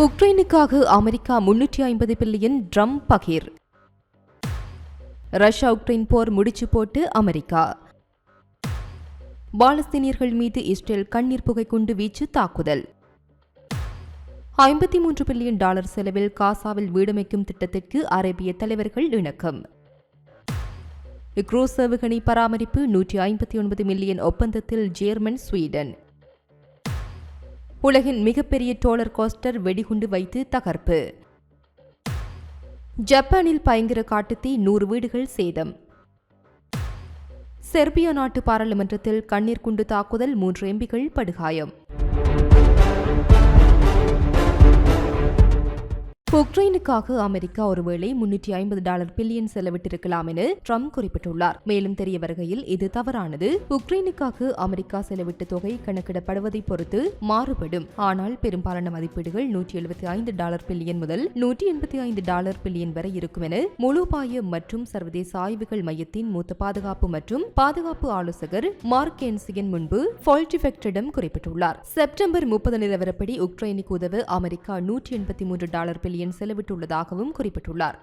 உக்ரைனுக்காக America முன்னூற்றி ஐம்பது billion drum பகிர். ரஷ்யா உக்ரைன் போர் முடிச்சு போட்டு அமெரிக்கா. பாலஸ்தீனியர்கள் மீது இஸ்ரேல் கண்ணீர் புகை குண்டு வீச்சு தாக்குதல். ஐம்பத்தி மூன்று பில்லியன் டாலர் செலவில் காசாவில் வீடமைக்கும் திட்டத்திற்கு அரேபிய தலைவர்கள் இணக்கம். குரூஸ் ஏவுகணை பராமரிப்பு நூற்றி ஐம்பத்தி ஒன்பது மில்லியன் ஒப்பந்தத்தில் ஜேர்மன் ஸ்வீடன். உலகின் மிகப்பெரிய டோலர் கோஸ்டர் வெடிகுண்டு வைத்து தகர்ப்பு. ஜப்பானில் பயங்கர காட்டுத்தீ நூறு வீடுகள் சேதம். செர்பியா நாட்டு பாராளுமன்றத்தில் கண்ணீர் குண்டு தாக்குதல் மூன்று எம்பிகள் படுகாயம். உக்ரைனுக்காக அமெரிக்கா ஒருவேளை முன்னூற்றி ஐம்பது டாலர் பில்லியன் செலவிட்டிருக்கலாம் என ட்ரம்ப் குறிப்பிட்டுள்ளார். மேலும் தெரிய வருகையில் இது தவறானது. உக்ரைனுக்காக அமெரிக்கா செலவிட்ட தொகை கணக்கிடப்படுவதை பொறுத்து மாறுபடும். ஆனால் பெரும்பாலான மதிப்பீடுகள் நூற்றி எழுபத்தி ஐந்து டாலர் பில்லியன் முதல் நூற்றி எண்பத்தி ஐந்து டாலர் பில்லியன் வரை இருக்கும் என முழுபாய மற்றும் சர்வதேச ஆய்வுகள் மையத்தின் மூத்த பாதுகாப்பு மற்றும் பாதுகாப்பு ஆலோசகர் மார்க் கென்சியன் முன்பு ஃபால்டிஃபெக்டிடம் குறிப்பிட்டுள்ளார். செப்டம்பர் முப்பது நிலவரப்படி உக்ரைனுக்கு உதவ அமெரிக்கா நூற்றி எண்பத்தி மூன்று டாலர் பில்லியன் செலவிட்டுள்ளதாகவும் குறிப்பிட்டுள்ளார்.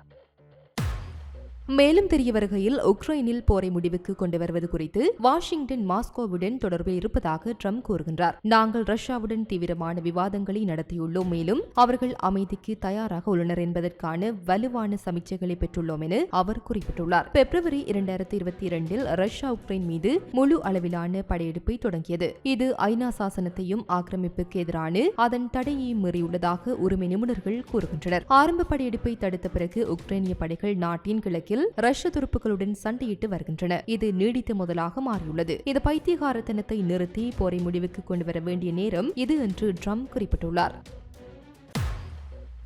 மேலும் தெரிய வருகையில் உக்ரைனில் போரை முடிவுக்கு கொண்டு வருவது குறித்து வாஷிங்டன் மாஸ்கோவுடன் தொடர்பு இருப்பதாக ட்ரம்ப் கூறுகின்றார். நாங்கள் ரஷ்யாவுடன் தீவிரமான விவாதங்களை நடத்தியுள்ளோம். மேலும் அவர்கள் அமைதிக்கு தயாராக உள்ளனர் என்பதற்கான வலுவான சமீட்சைகளை பெற்றுள்ளோம் என அவர் குறிப்பிட்டுள்ளார். பிப்ரவரி இரண்டாயிரத்தி இருபத்தி இரண்டில் ரஷ்யா உக்ரைன் மீது முழு அளவிலான படையெடுப்பை தொடங்கியது. இது ஐநா சாசனத்தையும் ஆக்கிரமிப்புக்கு எதிரான அதன் தடையையும் மீறியுள்ளதாக உரிமை நிபுணர்கள் கூறுகின்றனர். ஆரம்ப படையெடுப்பை தடுத்த பிறகு உக்ரைனிய படைகள் நாட்டின் கிழக்கில் ரஷ்ய துருப்புகளுடன் சண்டையிட்டு வருகின்றன. இது நீடித்த முதலாக மாறியுள்ளது. இது பைத்தியகாரத்தனத்தை நிறுத்தி போரை முடிவுக்கு கொண்டு வர வேண்டிய நேரம் இது என்று ட்ரம்ப் குறிப்பிட்டுள்ளார்.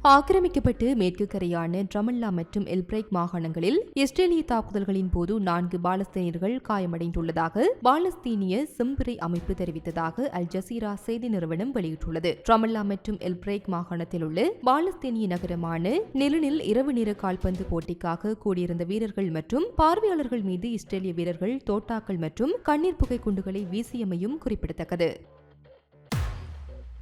ஆக்கிரமிக்கப்பட்டு மேற்கு கரையான ட்ரமல்லா மற்றும் எல்பிரேக் மாகாணங்களில் இஸ்ரேலிய தாக்குதல்களின் போது நான்கு பாலஸ்தீனியர்கள் காயமடைந்துள்ளதாக பாலஸ்தீனிய செம்பிறை அமைப்பு தெரிவித்ததாக அல் ஜசீரா செய்தி நிறுவனம் வெளியிட்டுள்ளது. ட்ரமல்லா மற்றும் எல்பிரேக் மாகாணத்தில் உள்ள பாலஸ்தீனிய நகரமான நிலனில் இரவு நேர கால்பந்து போட்டிக்காக கூடியிருந்த வீரர்கள் மற்றும் பார்வையாளர்கள் மீது இஸ்ரேலிய வீரர்கள் தோட்டாக்கள் மற்றும் கண்ணீர் புகை குண்டுகளை வீசியமையும் குறிப்பிடத்தக்கது.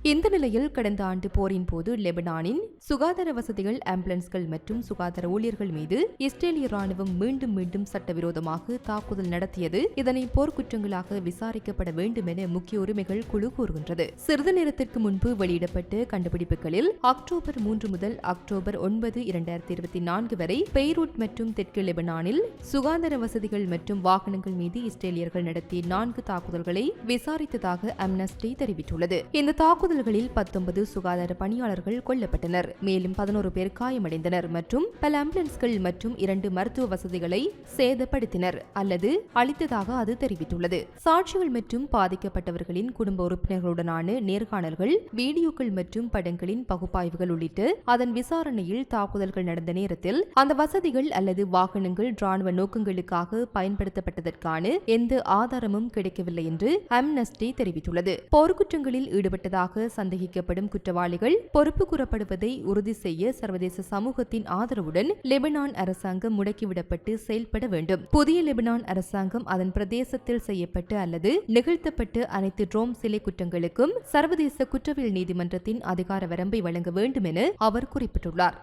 இந்த நிலையில் கடந்த ஆண்டு போரின் போது லெபனானின் சுகாதார வசதிகள் ஆம்புலன்ஸ்கள் மற்றும் சுகாதார ஊழியர்கள் மீது இஸ்ரேலிய ராணுவம் மீண்டும் மீண்டும் சட்டவிரோதமாக தாக்குதல் நடத்தியது. இதனை போர்க்குற்றங்களாக விசாரிக்கப்பட வேண்டும் என முக்கிய உரிமைகள் குழு கூறுகின்றது. சிறிது நேரத்திற்கு முன்பு வெளியிடப்பட்ட கண்டுபிடிப்புகளில் அக்டோபர் மூன்று முதல் அக்டோபர் ஒன்பது இரண்டாயிரத்தி இருபத்தி நான்கு வரை பெய்ரூட் மற்றும் தெற்கு லெபனானில் சுகாதார வசதிகள் மற்றும் வாகனங்கள் மீது இஸ்ரேலியர்கள் நடத்திய நான்கு தாக்குதல்களை விசாரித்ததாக அம்னஸ்டி தெரிவித்துள்ளது. இந்த தாக்குதல் தாக்குதல்களில் பத்தொன்பது சுகாதார பணியாளர்கள் கொல்லப்பட்டனர். மேலும் பதினோரு பேர் காயமடைந்தனர் மற்றும் பல ஆம்புலன்ஸ்கள் மற்றும் இரண்டு மருத்துவ வசதிகளை சேதப்படுத்தினர் அல்லது அளித்ததாக அது தெரிவித்துள்ளது. சாட்சிகள் மற்றும் பாதிக்கப்பட்டவர்களின் குடும்ப உறுப்பினர்களுடனான நேர்காணல்கள் வீடியோக்கள் மற்றும் படங்களின் பகுப்பாய்வுகள் உள்ளிட்டு அதன் விசாரணையில் தாக்குதல்கள் நடந்த நேரத்தில் அந்த வசதிகள் அல்லது வாகனங்கள் ராணுவ நோக்கங்களுக்காக பயன்படுத்தப்பட்டதற்கான எந்த ஆதாரமும் கிடைக்கவில்லை என்று அம்னஸ்டி தெரிவித்துள்ளது. போர்க்குற்றங்களில் ஈடுபட்டதாக சந்தேகிக்கப்படும் குற்றவாளிகள் பொறுப்பு கூறப்படுவதை உறுதி செய்ய சர்வதேச சமூகத்தின் ஆதரவுடன் லெபனான் அரசாங்கம் முடக்கிவிடப்பட்டு செயல்பட வேண்டும். புதிய லெபனான் அரசாங்கம் அதன் பிரதேசத்தில் செய்யப்பட்ட அல்லது நிகழ்த்தப்பட்ட அனைத்து ட்ரோம் சிலை குற்றங்களுக்கும் சர்வதேச குற்றவியல் நீதிமன்றத்தின் அதிகார வரம்பை வழங்க வேண்டும் என அவர் குறிப்பிட்டுள்ளார்.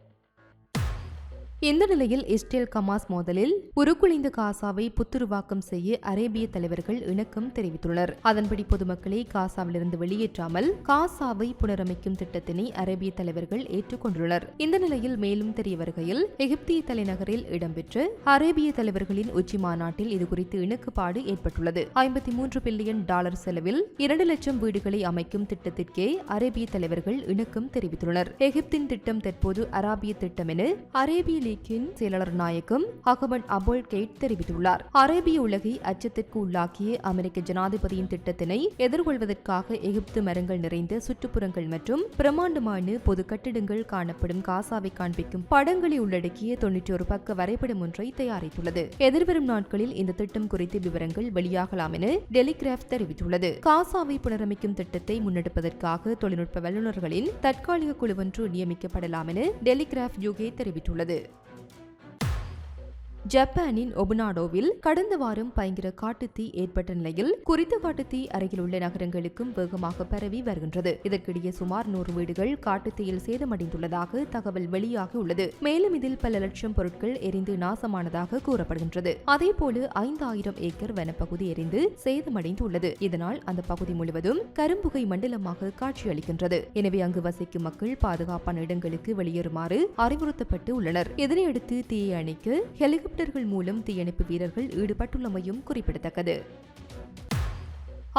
இந்த நிலையில் இஸ்ரேல் கமாஸ் மோதலில் உருக்குலைந்த காசாவை புத்துருவாக்கம் செய்ய அரேபிய தலைவர்கள் இணக்கம் தெரிவித்துள்ளனர். அதன்படி பொதுமக்களை காசாவிலிருந்து வெளியேற்றாமல் காசாவை புனரமைக்கும் திட்டத்தினை அரேபிய தலைவர்கள் ஏற்றுக்கொண்டுள்ளனர். இந்த நிலையில் மேலும் தெரிய வருகையில் எகிப்திய தலைநகரில் இடம்பெற்ற அரேபிய தலைவர்களின் உச்சி மாநாட்டில் இதுகுறித்து இணக்குப்பாடு ஏற்பட்டுள்ளது. ஐம்பத்தி மூன்று பில்லியன் டாலர் செலவில் இரண்டு லட்சம் வீடுகளை அமைக்கும் திட்டத்திற்கே அரேபிய தலைவர்கள் இணக்கம் தெரிவித்துள்ளனர். எகிப்தின் திட்டம் தற்போது அராபிய திட்டம் என அரேபிய லீக்கின் செயலாளர் நாயகம் அகமது அபுல் கெய்ட் தெரிவித்துள்ளார். அரேபிய உலகை அச்சத்திற்கு உள்ளாக்கிய அமெரிக்க ஜனாதிபதியின் திட்டத்தினை எதிர்கொள்வதற்காக எகிப்து மரங்கள் நிறைந்த சுற்றுப்புறங்கள் மற்றும் பிரமாண்டமான பொது கட்டிடங்கள் காணப்படும் காசாவை காண்பிக்கும் படங்களை உள்ளடக்கிய தொன்னூற்றி ஒரு பக்க வரைபடம் ஒன்றை தயாரித்துள்ளது. எதிர்வரும் நாட்களில் இந்த திட்டம் குறித்த விவரங்கள் வெளியாகலாம் என டெலிகிராஃப் தெரிவித்துள்ளது. காசாவை புனரமைக்கும் திட்டத்தை முன்னெடுப்பதற்காக தொழில்நுட்ப வல்லுநர்களின் தற்காலிக குழு ஒன்று நியமிக்கப்படலாம் என டெலிகிராஃப் யூகே தெரிவித்துள்ளது. ஜப்பானின் ஒபுனாடோவில் கடந்த வாரம் பயங்கர காட்டுத்தீ ஏற்பட்ட நிலையில் குறித்த காட்டுத்தீ அருகிலுள்ள நகரங்களுக்கும் வேகமாக பரவி வருகின்றது. இதற்கிடையே சுமார் நூறு வீடுகள் காட்டுத்தீயில் சேதமடைந்துள்ளதாக தகவல் வெளியாகியுள்ளது மேலும் இதில் பல லட்சம் பொருட்கள் எரிந்து நாசமானதாக கூறப்படுகின்றது. அதேபோல ஐந்தாயிரம் ஏக்கர் வனப்பகுதி எரிந்து சேதமடைந்துள்ளது. இதனால் அந்த பகுதி முழுவதும் கரும்புகை மண்டலமாக காட்சியளிக்கின்றது. எனவே அங்கு வசிக்கும் மக்கள் பாதுகாப்பான இடங்களுக்கு வெளியேறுமாறு அறிவுறுத்தப்பட்டு உள்ளனர். இதனையடுத்து தீயை அணைக்க ஹெலிகாப்டர்கள் மூலம் தீயணைப்பு வீரர்கள் ஈடுபட்டுள்ளமையும் குறிப்பிடத்தக்கது.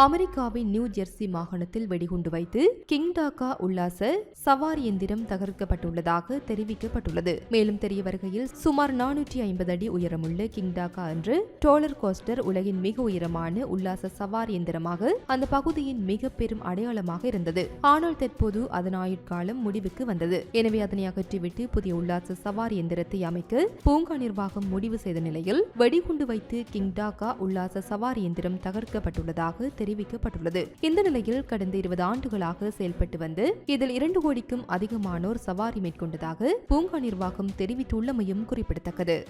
அமெரிக்காவின் நியூ ஜெர்சி மாகாணத்தில் வெடிகுண்டு வைத்து கிங்டாக்கா உல்லாச சவாரி எந்திரம் தகர்க்கப்பட்டுள்ளதாக தெரிவிக்கப்பட்டுள்ளது. மேலும் தெரிய வருகையில் சுமார் நானூற்றி ஐம்பது அடி உயரமுள்ள கிங்டாக்கா என்று டோலர் கோஸ்டர் உலகின் மிக உயரமான உல்லாச சவாரி எந்திரமாக அந்த பகுதியின் மிக பெரும் அடையாளமாக இருந்தது. ஆனால் தற்போது அதன் ஆயுட்காலம் முடிவுக்கு வந்தது. எனவே அதனை அகற்றிவிட்டு புதிய உல்லாச சவாரி எந்திரத்தை அமைக்க பூங்கா நிர்வாகம் முடிவு செய்த நிலையில் வெடிகுண்டு வைத்து கிங்டாக்கா உல்லாச சவாரி எந்திரம் தகர்க்கப்பட்டுள்ளதாக தெரிவிக்கப்பட்டுள்ளது. இந்த நிலையில் கடந்த இருபது ஆண்டுகளாக செயல்பட்டு வந்து இதில் இரண்டு கோடிக்கும் அதிகமானோர் சவாரி மேற்கொண்டதாக பூங்கா நிர்வாகம் தெரிவித்துள்ளமையும் குறிப்பிடத்தக்கது.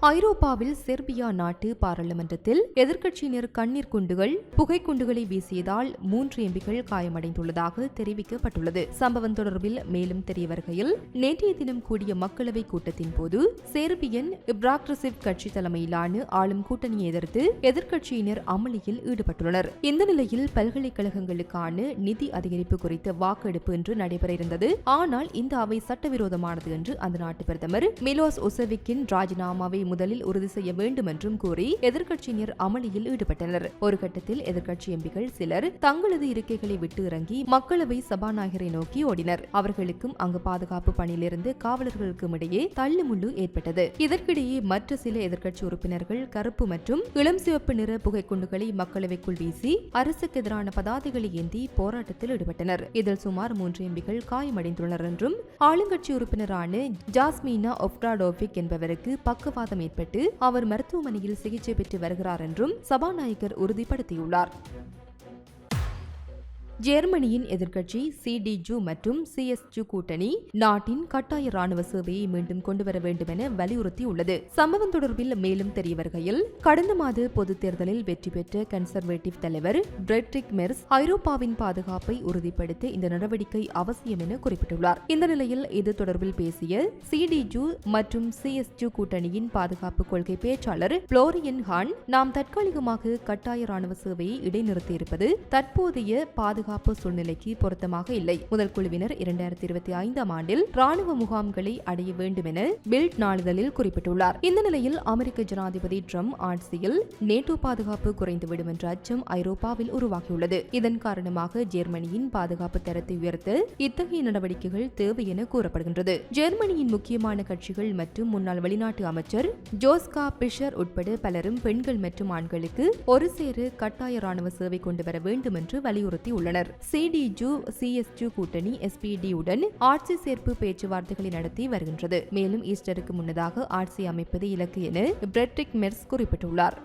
ஐரோப்பாவில் செர்பியா நாட்டு பாராளுமன்றத்தில் எதிர்க்கட்சியினர் கண்ணீர் குண்டுகள் புகைக்குண்டுகளை வீசியதால் மூன்று எம்பிகள் காயமடைந்துள்ளதாக தெரிவிக்கப்பட்டுள்ளது. சம்பவம் தொடர்பில் மேலும் தெரிய வருகையில் நேற்றைய தினம் கூடிய மக்களவை கூட்டத்தின் போது செர்பியன் இப்ராக்ரசிவ் கட்சி தலைமையிலான ஆளும் கூட்டணியை எதிர்த்து எதிர்க்கட்சியினர் அமளியில் ஈடுபட்டுள்ளனர். இந்த நிலையில் பல்கலைக்கழகங்களுக்கான நிதி அதிகரிப்பு குறித்த வாக்கெடுப்பு இன்று நடைபெற இருந்தது. ஆனால் இந்த அவை சட்டவிரோதமானது என்று அந்த நாட்டு பிரதமர் மிலோஸ் ஒசவிக்கின் ராஜினாமாவை முதலில் உறுதி செய்ய வேண்டும் என்றும் கூறி எதிர்க்கட்சியினர் அமளியில் ஈடுபட்டனர். ஒரு கட்டத்தில் எதிர்க்கட்சி எம்பிகள் சிலர் தங்களது இருக்கைகளை விட்டு இறங்கி மக்களவை சபாநாயகரை நோக்கி ஓடினர். அவர்களுக்கும் அங்கு பாதுகாப்பு பணியிலிருந்து காவலர்களுக்கும் இடையே தள்ளுமுள்ளு ஏற்பட்டது. இதற்கிடையே மற்ற சில எதிர்க்கட்சி உறுப்பினர்கள் கருப்பு மற்றும் இளம் சிவப்பு நிற புகைக்குண்டுகளை மக்களவைக்குள் வீசி அரசுக்கு எதிரான பதாதைகளை ஏந்தி போராட்டத்தில் ஈடுபட்டனர். இதில் சுமார் மூன்று எம்பிகள் காயமடைந்துள்ளனர் என்றும் ஆளுங்கட்சி உறுப்பினரான ஜாஸ்மீனா ஒப்டாடோவிக் என்பவருக்கு பக்கவாதம் ஏற்பட்டு அவர் மருத்துவமனையில் சிகிச்சை பெற்று வருகிறார் என்றும் சபாநாயகர் உறுதிப்படுத்தியுள்ளார். ஜெர்மனியின் எதிர்க்கட்சி சிடிஜு மற்றும் சிஎஸ்ஜு கூட்டணி நாட்டின் கட்டாய ராணுவ சேவையை மீண்டும் கொண்டுவர வேண்டும் என வலியுறுத்தியுள்ளது. சம்பவம் தொடர்பில் மேலும் தெரிய வருகையில் கடந்த மாத பொது தேர்தலில் வெற்றி பெற்ற கன்சர்வேட்டிவ் தலைவர் பிரெட்ரிக் மெர்ஸ் ஐரோப்பாவின் பாதுகாப்பை உறுதிப்படுத்த இந்த நடவடிக்கை அவசியம் என குறிப்பிட்டுள்ளார். இந்த நிலையில் இது தொடர்பில் பேசிய சிடிஜு மற்றும் சிஎஸ்ஜு கூட்டணியின் பாதுகாப்பு கொள்கை பேச்சாளர் புளோரியன் ஹான் நாம் தற்காலிகமாக கட்டாய ராணுவ சேவையை இடைநிறுத்தியிருப்பது தற்போதைய பாதுகாப்பு பாதுகாப்பு சூழ்நிலைக்கு பொருத்தமாக இல்லை. முதல் குழுவினர் இரண்டாயிரத்தி இருபத்தி ஐந்தாம் ஆண்டில் ராணுவ முகாம்களை அடைய வேண்டும் என பில்ட் நாளிதழில் குறிப்பிட்டுள்ளார். இந்த நிலையில் அமெரிக்க ஜனாதிபதி ட்ரம்ப் ஆட்சியில் நேட்டோ பாதுகாப்பு குறைந்துவிடும் என்ற அச்சம் ஐரோப்பாவில் உருவாகியுள்ளது. இதன் காரணமாக ஜெர்மனியின் பாதுகாப்பு தரத்தை உயர்த்த இத்தகைய நடவடிக்கைகள் தேவை என கூறப்படுகின்றது. ஜெர்மனியின் முக்கியமான கட்சிகள் மற்றும் முன்னாள் வெளிநாட்டு அமைச்சர் ஜோஸ்கா பிஷர் உட்பட பலரும் பெண்கள் மற்றும் ஆண்களுக்கு ஒரு சேர கட்டாய ராணுவ சேவை கொண்டு வர வேண்டும் என்று வலியுறுத்தியுள்ளனர். உள்ளனர் சிடிஜு சிஎஸ்ஜு கூட்டணி எஸ்பிடியுடன் ஆட்சி சேர்ப்பு பேச்சுவார்த்தைகளை நடத்தி வருகின்றது. மேலும் ஈஸ்டருக்கு முன்னதாக ஆட்சி அமைப்பது இலக்கு என பிரெட்ரிக் மெர்ஸ் குறிப்பிட்டுள்ளார்.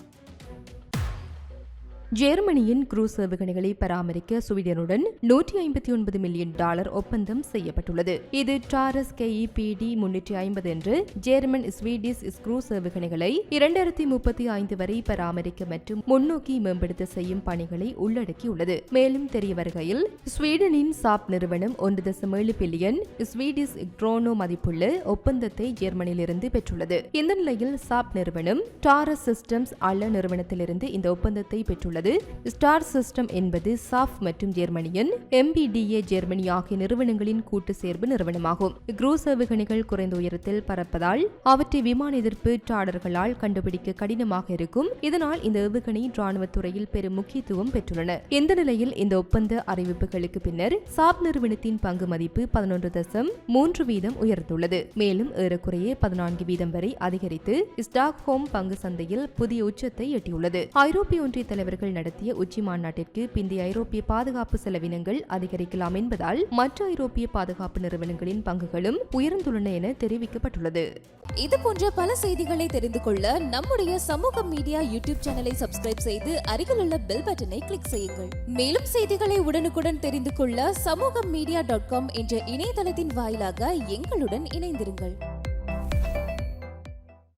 ஜெர்மனியின் குரூஸ் ஏவுகணைகளை பராமரிக்க ஸ்வீடனுடன் நூற்றி ஐம்பத்தி ஒன்பது மில்லியன் டாலர் ஒப்பந்தம் செய்யப்பட்டுள்ளது. இது டாரஸ் கேஇபிடி முன்னூற்றி ஐம்பது என்று ஜெர்மன் ஸ்வீடிஷ் ஸ்க்ரூஸ் ஏவுகணைகளை இரண்டாயிரத்தி முப்பத்தி ஐந்து வரை பராமரிக்க மற்றும் முன்னோக்கி மேம்படுத்த செய்யும் பணிகளை உள்ளடக்கியுள்ளது. மேலும் தெரிய வருகையில் ஸ்வீடனின் சாப் நிறுவனம் ஒன்று தசம் ஏழு பில்லியன் ஸ்வீடிஷ் க்ரோனோ மதிப்புள்ள ஒப்பந்தத்தை ஜெர்மனியிலிருந்து பெற்றுள்ளது. இந்த நிலையில் சாப் நிறுவனம் டாரஸ் சிஸ்டம்ஸ் அல்ல நிறுவனத்திலிருந்து இந்த ஒப்பந்தத்தை பெற்றுள்ளது. உள்ளது ஸ்டார் சிஸ்டம் என்பது சாஃப் மற்றும் ஜெர்மனியின் எம்பிடிஏ ஜெர்மனி ஆகிய நிறுவனங்களின் கூட்டு சேர்வு நிறுவனமாகும். குரூஸ் ஏவுகணைகள் குறைந்த உயரத்தில் பறப்பதால் அவற்றை விமான எதிர்ப்பு டாடர்களால் கண்டுபிடிக்க கடினமாக இருக்கும். இதனால் இந்த ஏவுகணை ராணுவத்துறையில் பெரும் முக்கியத்துவம் பெற்றுள்ளன. இந்த நிலையில் இந்த ஒப்பந்த அறிவிப்புகளுக்கு பின்னர் சாப் நிறுவனத்தின் பங்கு மதிப்பு பதினொன்று தசம் மூன்று வீதம் உயர்ந்துள்ளது. மேலும் ஏறக்குறைய பதினான்கு வீதம் வரை அதிகரித்து ஸ்டாக்ஹோம் பங்கு சந்தையில் புதிய உச்சத்தை எட்டியுள்ளது. ஐரோப்பிய ஒன்றிய தலைவர்கள் நடத்திய உச்சி மாநாட்டிற்கு பிந்தைய ஐரோப்பிய பாதுகாப்பு செலவினங்கள் அதிகரிக்கலாம் என்பதால் மற்ற ஐரோப்பிய பாதுகாப்பு நிறுவனங்களின் பங்குகளும் உயர்ந்துள்ளன என தெரிவிக்கப்பட்டுள்ளது. இது போன்ற பல செய்திகளை தெரிந்து கொள்ள நம்முடைய சமூக மீடியா யூடியூப் சேனலை சப்ஸ்கிரைப் செய்து அருகிலுள்ள பெல் பட்டனை கிளிக் செய்யுங்கள். மேலும் செய்திகளை உடனுக்குடன் தெரிந்து கொள்ள சமூக மீடியா டாட் காம் என்ற இணையதளத்தின் வாயிலாக எங்களுடன் இணைந்திருங்கள்.